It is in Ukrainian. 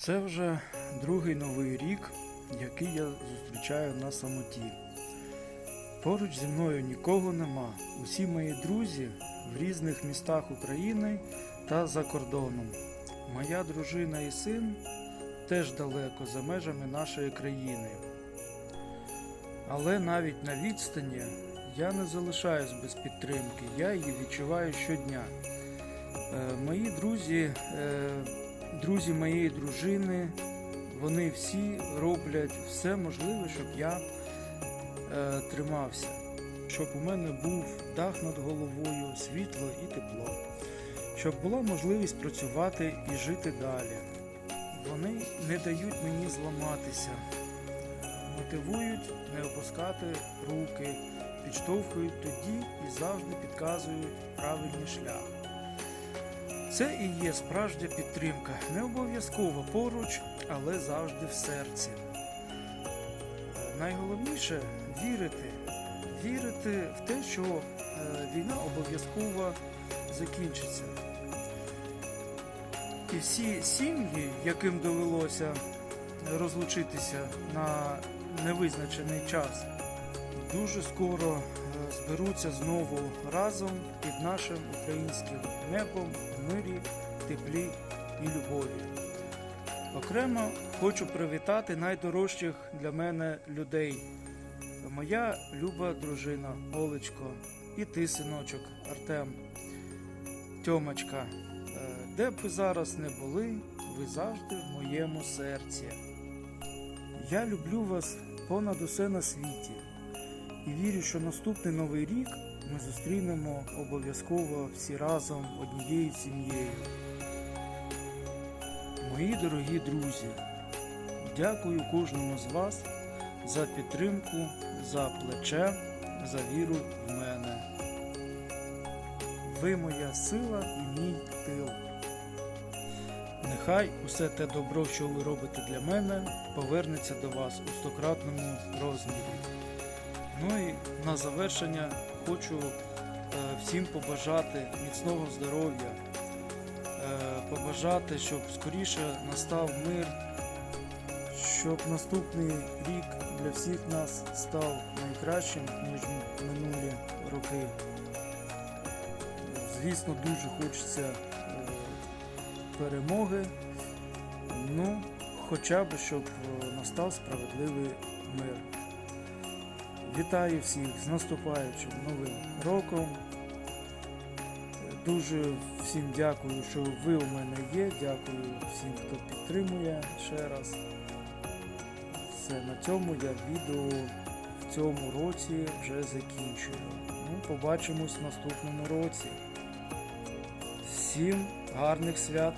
Це вже другий новий рік, який я зустрічаю на самоті. Поруч зі мною нікого нема. Усі мої друзі в різних містах України та за кордоном. Моя дружина і син теж далеко за межами нашої країни. Але навіть на відстані я не залишаюсь без підтримки, я її відчуваю щодня. Е, Мої друзі, е, друзі моєї дружини, вони всі роблять все можливе, щоб я е, тримався, щоб у мене був дах над головою, світло і тепло, щоб була можливість працювати і жити далі. Вони не дають мені зламатися, мотивують не опускати руки, підштовхують тоді і завжди підказують правильний шлях. Це і є справжня підтримка, не обов'язково поруч, але завжди в серці. Найголовніше вірити, вірити в те, що е, війна обов'язково закінчиться. І всі сім'ї, яким довелося розлучитися на невизначений час, дуже скоро е, зберуться знову разом під нашим українським небом в мирі, теплі і любові. Окремо хочу привітати найдорожчих для мене людей. Моя люба дружина Олечко, і ти, синочок Артем, Тьомочка. Е, Де б ви зараз не були, ви завжди в моєму серці. Я люблю вас понад усе на світі і вірю, що наступний новий рік ми зустрінемо обов'язково всі разом однією сім'єю. Мої дорогі друзі, дякую кожному з вас за підтримку, за плече, за віру в мене. Ви моя сила і мій тил. Нехай усе те добро, що ви робите для мене, повернеться до вас у стократному розмірі. Ну і на завершення хочу е, всім побажати міцного здоров'я, е, побажати, щоб скоріше настав мир, щоб наступний рік для всіх нас став найкращим, ніж минулі роки. Звісно, дуже хочеться е, перемоги, ну, хоча б щоб настав справедливий мир. Вітаю всіх з наступаючим новим роком. Дуже всім дякую, що ви у мене є. Дякую всім, хто підтримує ще раз. Все, на цьому я відео в цьому році вже закінчую. Ну, побачимось в наступному році. Всім гарних свят